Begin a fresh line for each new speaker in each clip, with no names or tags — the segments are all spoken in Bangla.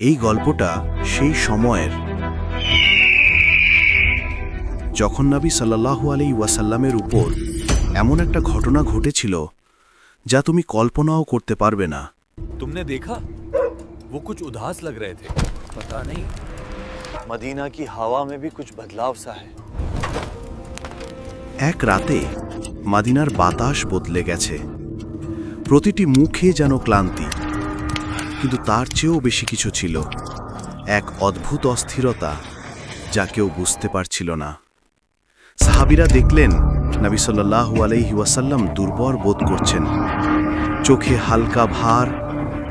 এই গল্পটা সেই সময়ের যখন নবী সাল্লাল্লাহু আলাই ওয়াসাল্লামের উপর এমন একটা ঘটনা ঘটেছিল যা তুমি কল্পনাও করতে পারবে না
तुमने देखा वो कुछ उदास लग रहे थे
पता नहीं मदीना की हवा में भी कुछ बदलाव सा है
এক রাতে মাদিনার বাতাস বদলে গেছে প্রতিটি মুখে যেন ক্লান্তি কিন্তু তার চেয়েও বেশি কিছু ছিল। এক অদ্ভুত অস্থিরতা যা কেউ বুঝতে পারছিল না। সাহাবিরা দেখলেন, নবী সাল্লাল্লাহু আলাইহি ওয়াসাল্লাম দুর্বল বোধ করছেন। চোখে হালকা ভার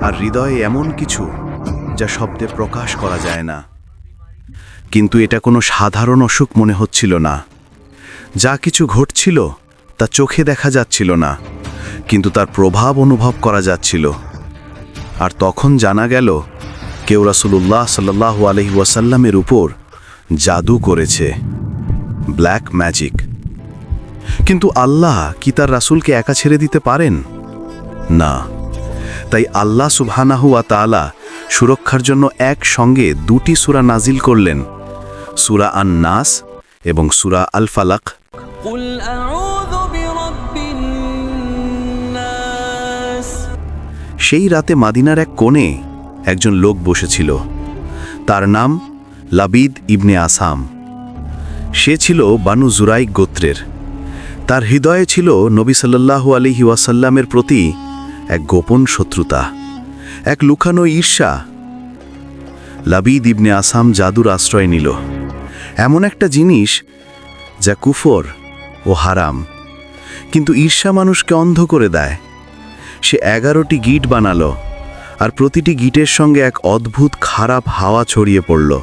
আর হৃদয়ে এমন কিছু যা শব্দে প্রকাশ করা যায় না। কিন্তু এটা কোনো সাধারণ অসুখ মনে হচ্ছিল না। যা কিছু ঘটছিল তা চোখে দেখা যাচ্ছিল না, কিন্তু তার প্রভাব অনুভব করা যাচ্ছিল। আর তখন জানা গেল, কেউ রাসুলুল্লাহ সাল্লাহ আলহি ওয়াসাল্লামের উপর জাদু করেছে। Black magic. কিন্তু আল্লাহ কি তার রাসূলকে একা ছেড়ে দিতে পারেন? না। তাই আল্লাহ সুবহানাহু ওয়া তাআলা সুরক্ষার জন্য একসঙ্গে দুটি সুরা নাজিল করলেন, সুরা আন নাস এবং সুরা আল ফালাক সেই রাতে মাদিনার এক কোণে একজন লোক বসেছিল। তার নাম লাবিদ ইবনে আসাম। সে ছিল বানু জুরাইক গোত্রের। তার হৃদয়ে ছিল নবী সাল্লাল্লাহু আলিহি ওয়াসাল্লামের প্রতি এক গোপন শত্রুতা, এক লুকানো ঈর্ষা। লাবিদ ইবনে আসাম জাদুর আশ্রয় নিল। এমন একটা জিনিস যা কুফর ও হারাম, কিন্তু ঈর্ষা মানুষকে অন্ধ করে দেয়। সে এগারোটি গিট বানালো আর প্রতিটি গিটের সঙ্গে এক অদ্ভুত খারাপ হাওয়া ছড়িয়ে পড়ল।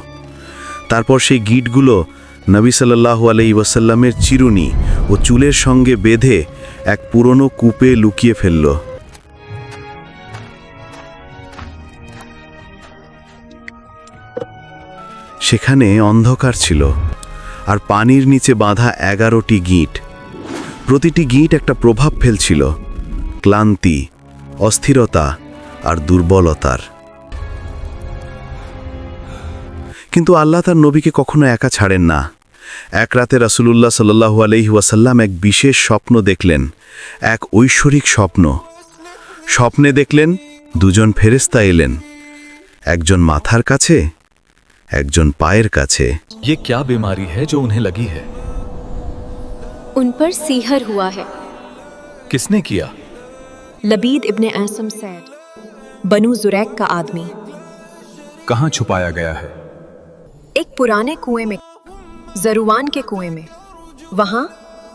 তারপর সেই গিটগুলো নবী সাল্লাল্লাহু আলাই ওয়াসাল্লামের চিরুনি ও চুলের সঙ্গে বেঁধে এক পুরনো কূপে লুকিয়ে ফেলল। সেখানে অন্ধকার ছিল আর পানির নিচে বাঁধা এগারোটি গিঁট। প্রতিটি গিঁট একটা প্রভাব ফেলছিল। ক্লান্তি অস্থিরতা আর দুর্বলতার কিন্তু আল্লাহ তার নবীকে কখনো একা ছাড়েন না এক রাতে রাসূলুল্লাহ সাল্লাহু আলহি ওয়াসাল্লাম এক বিশেষ স্বপ্ন দেখলেন এক ঐশ্বরিক স্বপ্ন স্বপ্নে দেখলেন দুজন ফেরেস্তা এলেন একজন মাথার কাছে একজন পায়ের কাছে
ये क्या बीमारी है जो उन्हें लगी है
उन पर सीहर हुआ है
किसने किया
लबीद इब्ने आसम सैद बनु जुरैक का आदमी
कहाँ छुपाया गया है
एक पुराने कुएं में जरुवान के कुएं में वहाँ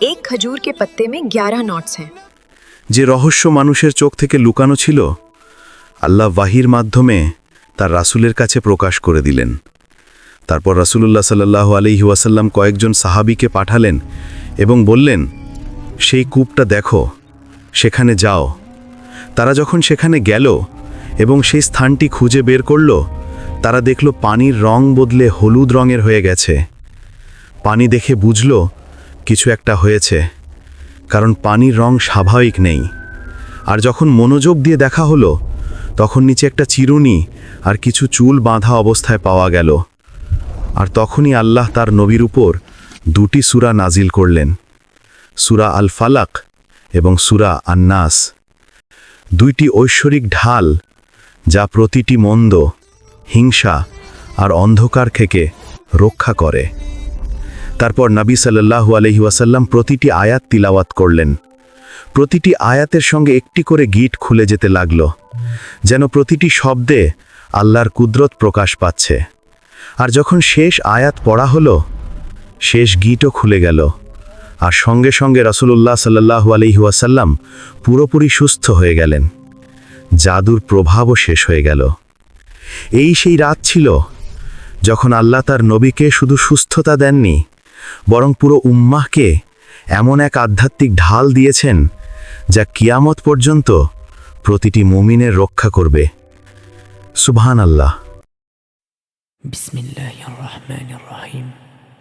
एक खजूर के पत्ते में ग्यारह नोट्स हैं
যে রহস্য মানুষের চোখ থেকে লুকানো ছিল আল্লাহ ওয়াহির মাধ্যমে তার রাসূলের কাছে প্রকাশ করে দিলেন তারপর রাসূলুল্লাহ সাল্লাল্লাহু আলাইহি ওয়াসাল্লাম কয়েকজন সাহাবীকে পাঠালেন এবং বললেন সেই কূপটা দেখো সেখানে যাও তারা যখন সেখানে গেল এবং সেই স্থানটি খুঁজে বের করল, তারা দেখল পানির রং বদলে হলুদ রঙের হয়ে গেছে। পানি দেখে বুঝল কিছু একটা হয়েছে, কারণ পানির রং স্বাভাবিক নেই। আর যখন মনোযোগ দিয়ে দেখা হলো, তখন নিচে একটা চিরুনি আর কিছু চুল বাঁধা অবস্থায় পাওয়া গেল। আর তখনই আল্লাহ তার নবীর উপর দুটি সুরা নাজিল করলেন, সূরা আল ফালাক এবং সুরা আন্নাস। দুইটি ঐশ্বরিক ঢাল, যা প্রতিটি মন্দ, হিংসা আর অন্ধকার থেকে রক্ষা করে। তারপর নবী সাল্লাল্লাহু আলহি ওয়াসাল্লাম প্রতিটি আয়াত তিলাওয়াত করলেন। প্রতিটি আয়াতের সঙ্গে একটি করে গিট খুলে যেতে লাগল, যেন প্রতিটি শব্দে আল্লাহর কুদরত প্রকাশ পাচ্ছে। আর যখন শেষ আয়াত পড়া হলো, শেষ গিটও খুলে গেল। আর সঙ্গে সঙ্গে রাসুলুল্লাহ সাল্লাহ আলহিহাসাল্লাম পুরোপুরি সুস্থ হয়ে গেলেন। জাদুর প্রভাবও শেষ হয়ে গেল। এই সেই রাত ছিল যখন আল্লাহ তার নবীকে শুধু সুস্থতা দেননি, বরং পুরো উম্মাহকে এমন এক আধ্যাত্মিক ঢাল দিয়েছেন যা কিয়ামত পর্যন্ত প্রতিটি মুমিনের রক্ষা করবে। সুবহান আল্লাহ
বিসমিল্লাহ রহমান রহিম।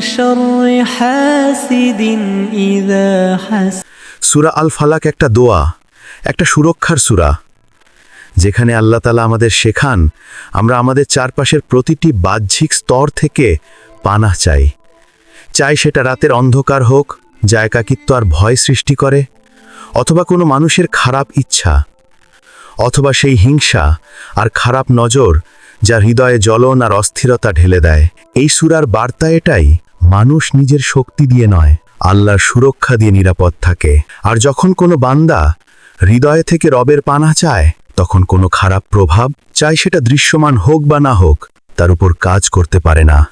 شر حاسد إذا حسد
সুরা আল ফালাক একটা দোয়া একটা সুরক্ষার সুরা যেখানে আল্লাহ তালা আমাদের শেখান আমরা আমাদের চারপাশের প্রতিটি বাহ্যিক স্তর থেকে পানাহ চাই চাই সেটা রাতের অন্ধকার হোক যা একাকিত্ব আর ভয় সৃষ্টি করে অথবা কোনো মানুষের খারাপ ইচ্ছা অথবা সেই হিংসা আর খারাপ নজর যা হৃদয়ে জ্বলন আর অস্থিরতা ঢেলে দেয় এই সুরার বার্তা এটাই মানুষ নিজের শক্তি দিয়ে নয় আল্লাহর সুরক্ষা দিয়ে নিরাপদ থাকে আর যখন কোনো বান্দা হৃদয় থেকে রবের পানা চায় তখন কোনো খারাপ প্রভাব চাই সেটা দৃশ্যমান হোক বা না হোক তার উপর কাজ করতে পারে না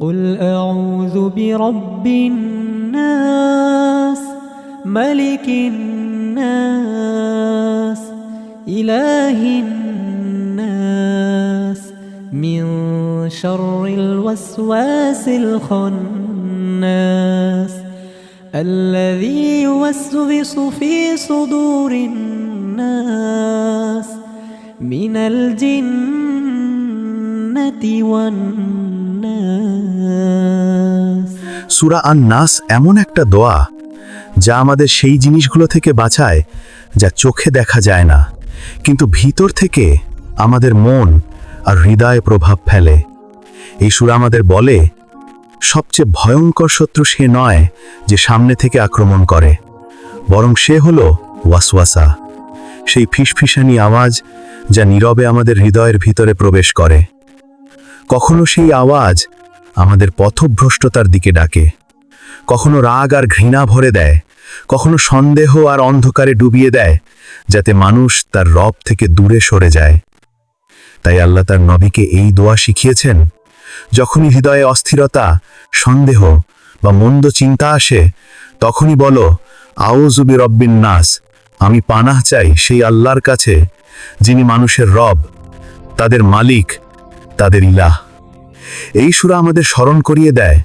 قل أعوذ برب الناس ملك الناس إله الناس من شر الوسواس الخناس الذي يوسوس في صدور الناس من الجنة والناس
সুরা আন নাস এমন একটা দোয়া যা আমাদের সেই জিনিসগুলো থেকে বাঁচায় যা চোখে দেখা যায় না কিন্তু ভিতর থেকে আমাদের মন আর হৃদয়ে প্রভাব ফেলে। এই আমাদের বলে, সবচেয়ে ভয়ঙ্কর শত্রু সে নয় যে সামনে থেকে আক্রমণ করে, বরং সে হল ওয়াসওয়াসা। সেই ফিসফিসানি আওয়াজ যা নীরবে আমাদের হৃদয়ের ভিতরে প্রবেশ করে। কখনো সেই আওয়াজ আমাদের পথভ্রষ্টতার দিকে ডাকে। কখনো রাগ আর ঘৃণা ভরে দেয়। কখনো সন্দেহ আর অন্ধকারে ডুবিয়ে দেয়, যাতে মানুষ তার রব থেকে দূরে সরে যায়। তাই আল্লাহ তার নবীকে এই দোয়া শিখিয়েছেন, যখনই হৃদয়ে অস্থিরতা, সন্দেহ বা মন্দ চিন্তা আসে, তখনই বলো আউজুবি রব্বিন নাস, আমি পানাহ চাই সেই আল্লাহর কাছে, যিনি মানুষের রব, তাদের মালিক, তাদের ইলাহ। এই সুরা আমাদের স্মরণ করিয়ে দেয়।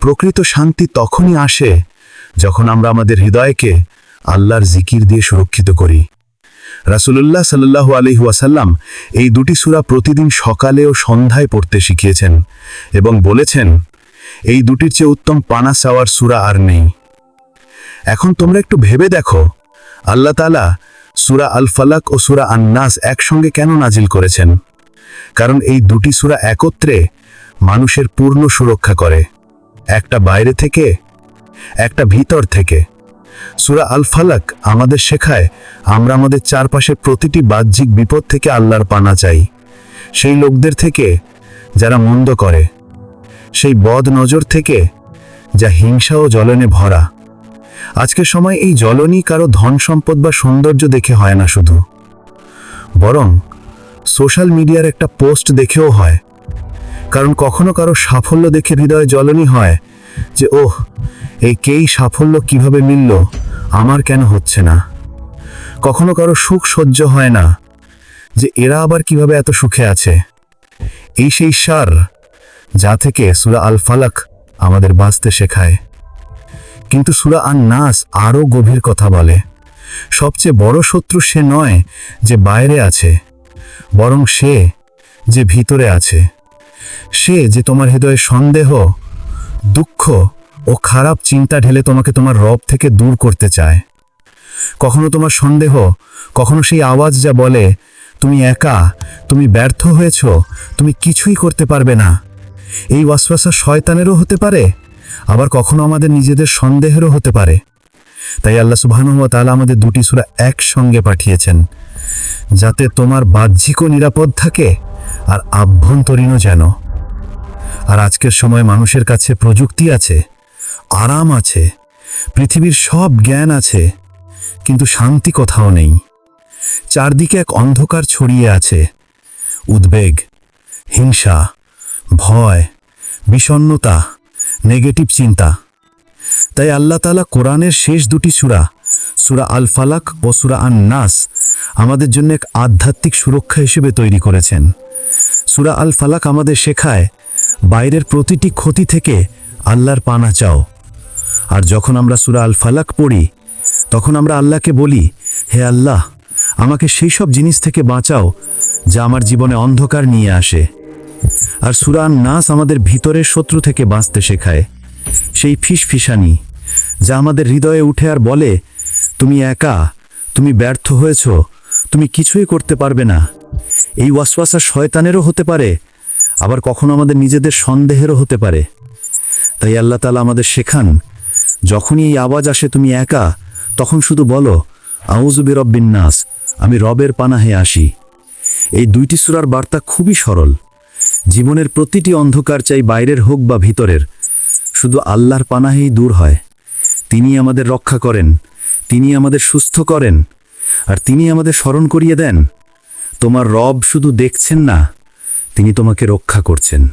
প্রকৃত শান্তি তখনই আসে, যখন আমরা আমাদের হৃদয়কে আল্লাহর জিকির দিয়ে সুরক্ষিত করি। রাসুলুল্লাহ সাল্লাহু আলহি ওয়াসাল্লাম এই দুটি সুরা প্রতিদিন সকালে ও সন্ধ্যায় পড়তে শিখিয়েছেন এবং বলেছেন, এই দুটির চেয়ে উত্তম পানা চাওয়ার সুরা আর নেই। এখন তোমরা একটু ভেবে দেখো, আল্লাহ তালা সুরা আল ফালাক ও সুরা আন্নাস একসঙ্গে কেন নাজিল করেছেন? কারণ এই দুটি সুরা একত্রে মানুষের পূর্ণ সুরক্ষা করে, একটা বাইরে থেকে, একটা ভিতর থেকে। সুরা আল ফালাক আমাদের শেখায়, আমরা আমাদের চারপাশের প্রতিটি বাহ্যিক বিপদ থেকে আল্লাহর পানা চাই। সেই লোকদের থেকে যারা মন্দ করে, সেই বদ নজর থেকে যা হিংসা ও জ্বলনে ভরা। আজকের সময় এই জ্বলনই কারও ধন সম্পদ বা সৌন্দর্য দেখে হয় না শুধু। বরং সোশ্যাল মিডিয়ার একটা পোস্ট দেখেও হয়। কারণ কখনো কারও সাফল্য দেখে হৃদয়ে জ্বলনই হয় যে ওহ, এই কেই সাফল্য কীভাবে মিলল, আমার কেন হচ্ছে না? কখনো কারও সুখ সহ্য হয় না, যে এরা আবার কীভাবে এত সুখে আছে? এই সেই সার, যা থেকে সুরা আল ফালাক আমাদের বাঁচতে শেখায়। কিন্তু সুরা আন নাস আরও গভীর কথা বলে, সবচেয়ে বড় শত্রু সে নয় যে বাইরে আছে, বরং সে যে ভিতরে আছে। সে যে তোমার হৃদয়ে সন্দেহ দুঃখ ও খারাপ চিন্তা ঢেলে তোমাকে তোমার রব থেকে দূর করতে চায়। কখনো তোমার সন্দেহ, কখনো সেই আওয়াজ যা বলে, তুমি একা, তুমি ব্যর্থ হয়েছ, তুমি কিছুই করতে পারবে না। এই ওয়াসওয়াসা শয়তানেরও হতে পারে, আবার কখনো আমাদের নিজেদের সন্দেহেরও হতে পারে। তাই আল্লাহ সুবহানাহু ওয়া তাআলা আমাদের দুটি সূরা একসঙ্গে পাঠিয়েছেন, যাতে তোমার বাহ্যিকও নিরাপদ থাকে আর আভ্যন্তরীণও যেন। আর আজকের সময় মানুষের কাছে প্রযুক্তি আছে, আরাম আছে, পৃথিবীর সব জ্ঞান আছে, কিন্তু শান্তি কোথাও নেই। চারদিকে এক অন্ধকার ছড়িয়ে আছে, উদ্বেগ, হিংসা, ভয়, বিষণ্ণতা, নেগেটিভ চিন্তা। তাই আল্লাহ তালা কোরআনের শেষ দুটি সূরা, সুরা আল ফালাক ও সুরা আন নাস আমাদের জন্য এক আধ্যাত্মিক সুরক্ষা হিসেবে তৈরি করেছেন। সুরা আল ফালাক আমাদের শেখায় বাইরের প্রতিটি ক্ষতি থেকে আল্লাহর পানা চাও। আর যখন আমরা সুরা আল ফালাক পড়ি, তখন আমরা আল্লাহকে বলি, হে আল্লাহ, আমাকে সেই সব জিনিস থেকে বাঁচাও যা আমার জীবনে অন্ধকার নিয়ে আসে। আর সুরান নাস আমাদের ভিতরের শত্রু থেকে বাঁচতে শেখায়। সেই ফিসফিসানি যা আমাদের হৃদয়ে উঠে আর বলে, তুমি একা, তুমি ব্যর্থ হয়েছ, তুমি কিছুই করতে পারবে না। এই ওয়াসওয়াসা শয়তানেরও হতে পারে আবার কখনো আমাদের নিজেদের সন্দেহেরও হতে পারে। তাই আল্লাহ তালা আমাদের শেখান, যখনই এই আওয়াজ আসে তুমি একা, তখন শুধু বলো আউজুবি রব্বিন নাস, আমি রবের পানাহে আসি। এই দুইটি সুরার বার্তা খুবই সরল। জীবনের প্রতিটি অন্ধকার চাই বাইরের হোক বা ভিতরের, শুধু আল্লাহর পানাহেই দূর হয়। তিনি আমাদের রক্ষা করেন তিনি আমাদের সুস্থ করেন, আর তিনি আমাদের স্মরণ করিয়ে দেন। তোমার রব শুধু দেখছেন না তিনি তোমাকে রক্ষা করছেন।